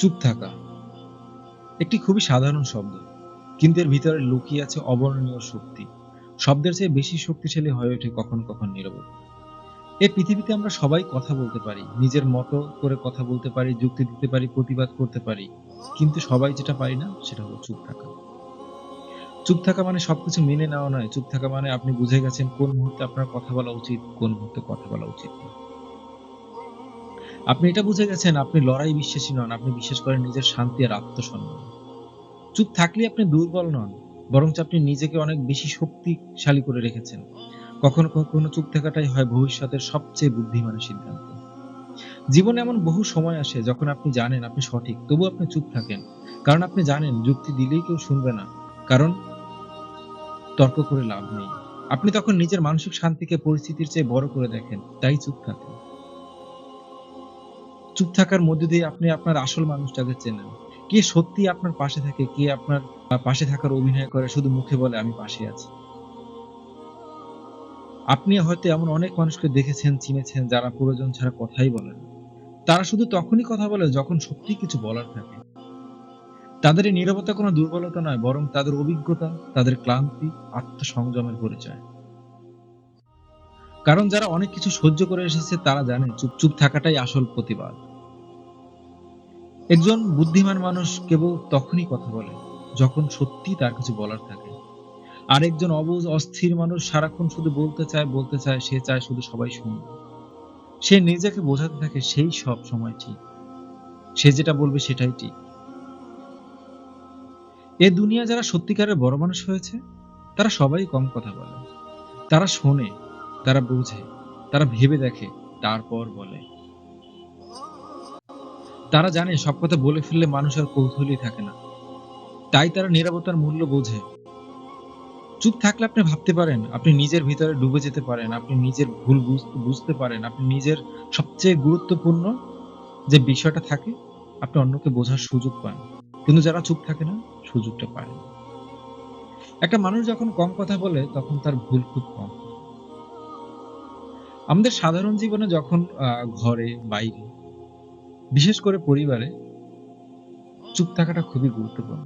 চুপ থাকা। একটি খুবই সাধারণ শব্দ, কিন্তু এর ভিতরে লুকিয়ে আছে অবর্ণনীয় শক্তি। শব্দের চেয়ে বেশি শক্তিশালী হয়ে ওঠে কখন কখন নীরবতা এই পৃথিবীতে আমরা সবাই কথা বলতে পারি, নিজের মতো করে কথা বলতে পারি, যুক্তি দিতে পারি, প্রতিবাদ করতে পারি, কিন্তু সবাই যেটা পারি না, সেটা হলো চুপ থাকা। চুপ থাকা মানে সবকিছু মেনে নেওয়া নয়। চুপ থাকা মানে আপনি বুঝে গেছেন কোন মুহূর্তে আপনার কথা বলা উচিত, কোন মুহূর্তে কথা বলা উচিত না আপনি এটা বুঝে গেছেন, আপনি লড়াই বিশ্বাসী নন, আপনি বিশ্বাস করেন নিজের শান্তি আর আত্মসম্মান। চুপ থাকলে আপনি দুর্বল নন, বরঞ্চ আপনি নিজেকে অনেক বেশি শক্তিশালী করে রেখেছেন। কখনো কখনো চুপ থাকাটাই হয় ভবিষ্যতের সবচেয়ে বুদ্ধিমানের সিদ্ধান্ত। জীবনে এমন বহু সময় আসে যখন আপনি জানেন আপনি সঠিক তবু আপনি চুপ থাকেন। কারণ আপনি জানেন, যুক্তি দিলেই কেউ শুনবে না। কারণ তর্ক করে লাভ নেই। আপনি তখন নিজের মানসিক শান্তিকে পরিস্থিতির চেয়ে বড় করে দেখেন, তাই চুপ থাকেন। চুপ থাকার মধ্যে দিয়ে আপনি আপনার আসল মানুষটাকে চেনেন। কে সত্যি আপনার পাশে থাকে, কে আপনার পাশে থাকার অভিনয় করে, শুধু মুখে বলে, আমি পাশে আছি। আপনি হয়তো এমন অনেক মানুষকে দেখেছেন, চিনেছেন, যারা প্রয়োজন ছাড়া কথাই বলেন তারা শুধু তখনই কথা বলে যখন সত্যি কিছু বলার থাকে। তাদের এই নীরবতা কোনো দুর্বলতা নয়, বরং তাদের অভিজ্ঞতা, তাদের ক্লান্তি, আত্মসংযমের পরিচয়। কারণ যারা অনেক কিছু সহ্য করে এসেছে, তারা জানে, চুপ চুপ থাকাটাই আসল প্রতিবাদ। একজন বুদ্ধিমান মানুষ কেবল তখনই কথা বলে যখন সত্যি তার কিছু বলার থাকে। আর একজন অবুঝ, অস্থির মানুষ সারাক্ষণ শুধু বলতে চায় বলতে চায়, সে চায় শুধু সবাই শুনবে সে নিজেকে বোঝাতে থাকে সেই সব সময় ঠিক। সে যেটা বলবে সেটাই ঠিক। এ দুনিয়া যারা সত্যিকারের বড় মানুষ হয়েছে, তারা সবাই কম কথা বলে। তারা শোনে, তারা বোঝে, তারা ভেবে দেখে, তারপর বলে। তারা জানে সব কথা বলে ফেললে মানুষ আর কৌতূহলী থাকে না। তাই তারা নিরাপত্তার মূল্য বোঝে। চুপ থাকলে আপনি ভাবতে পারেন, আপনি নিজের ভিতরে ডুবে যেতে পারেন, আপনি নিজের ভুল বুঝতে পারেন, আপনি নিজের সবচেয়ে গুরুত্বপূর্ণ যে বিষয়টা থাকে, আপনি অন্যকে বোঝার সুযোগ পান। কিন্তু যারা চুপ থাকে না, সুযোগটা পায় একটা মানুষ যখন কম কথা বলে, তখন তার ভুল খুব কম। আমাদের সাধারণ জীবনে যখন ঘরে, বাইরে বিশেষ করে পরিবারে চুপ থাকাটা খুবই গুরুত্বপূর্ণ।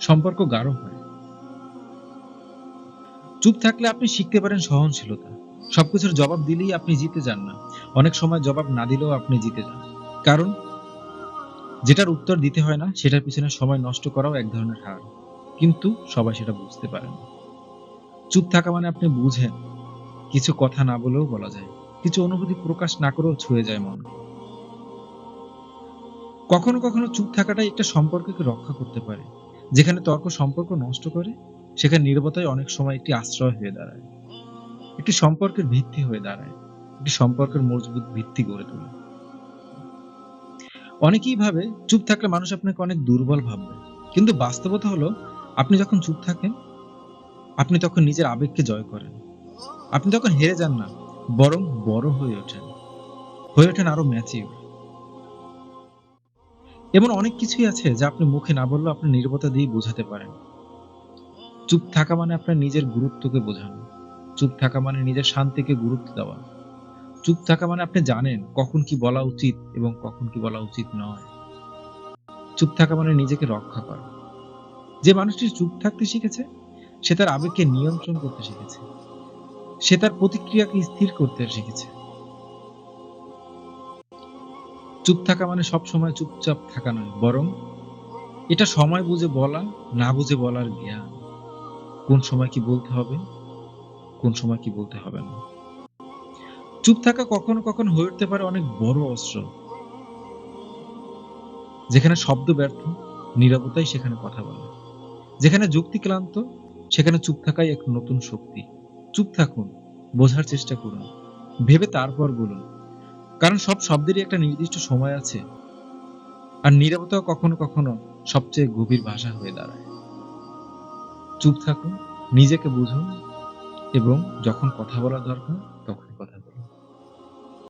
সম্পর্ক গাঢ় হয়। চুপ থাকলে আপনি শিখতে পারেন সহনশীলতা। সবকিছুর জবাব দিলেই আপনি জিতে যান না। অনেক সময় জবাব না দিলেও আপনি জিতে যান। কারণ, যেটার উত্তর দিতে হয় না, সেটার পিছনে সময় নষ্ট করাও এক ধরনের হার। কিন্তু সবাই সেটা বুঝতে পারে না। চুপ থাকা মানে আপনি বুঝেন, কিছু কথা না বলেও বলা যায়। কিছু অনুভূতি প্রকাশ না করেও ছুঁয়ে যায় মন। কখনো কখনো চুপ থাকাটাই একটা সম্পর্ককে রক্ষা করতে পারে। যেখানে তর্ক সম্পর্ক নষ্ট করে, সেখানে নীরবতাই অনেক সময় একটি আশ্রয় হয়ে দাঁড়ায়। একটি সম্পর্কের ভিত্তি হয়ে দাঁড়ায়। একটি সম্পর্কের মজবুত ভিত্তি গড়ে তোলে। অনেকেই ভাবে চুপ থাকলে মানুষ আপনাকে অনেক দুর্বল ভাববে। কিন্তু বাস্তবতা হলো, আপনি যখন চুপ থাকেন, আপনি তখন নিজের আবেগকে জয় করেন। আপনি তখন হেরে যান না, বরং বড় হয়ে ওঠেন। হয়ে ওঠেন আরও ম্যাচিউর এমন অনেক কিছুই আছে যা আপনি মুখে না বললেও আপনি নির্বতা দিয়ে বোঝাতে পারেন। চুপ থাকা মানে আপনার নিজের গুরুত্বকে বোঝানো। চুপ থাকা মানে নিজের শান্তিকে গুরুত্ব দেওয়া। চুপ থাকা মানে আপনি জানেন কখন কি বলা উচিত এবং কখন কি বলা উচিত নয়। চুপ থাকা মানে নিজেকে রক্ষা করা। যে মানুষটি চুপ থাকতে শিখেছে, সে তার আবেগকে নিয়ন্ত্রণ করতে শিখেছে। সে তার প্রতিক্রিয়াকে স্থির করতে শিখেছে। চুপ থাকা মানে সব সময় চুপচাপ থাকা নয়, বরং এটা সময় বুঝে বলা, না বুঝে বলার জ্ঞান। কোন সময় কি বলতে হবে, কোন সময় কি বলতে হবে না। চুপ থাকা কখনো কখনো হয়ে উঠতে পারে অনেক বড় অস্ত্র। যেখানে শব্দ ব্যর্থ নিরাপত্তাই সেখানে কথা বলে। যেখানে যুক্তি ক্লান্ত, সেখানে চুপ থাকাই এক নতুন শক্তি। চুপ থাকুন, বোঝার চেষ্টা করুন, ভেবে তারপর বলুন। কারণ সব শব্দেরই একটা নির্দিষ্ট সময় আছে। আর নিরাপত্তা কখনো কখনো সবচেয়ে গভীর ভাষা হয়ে দাঁড়ায়। চুপ থাকুন, নিজেকে বুঝুন এবং যখন কথা বলা দরকার তখন কথা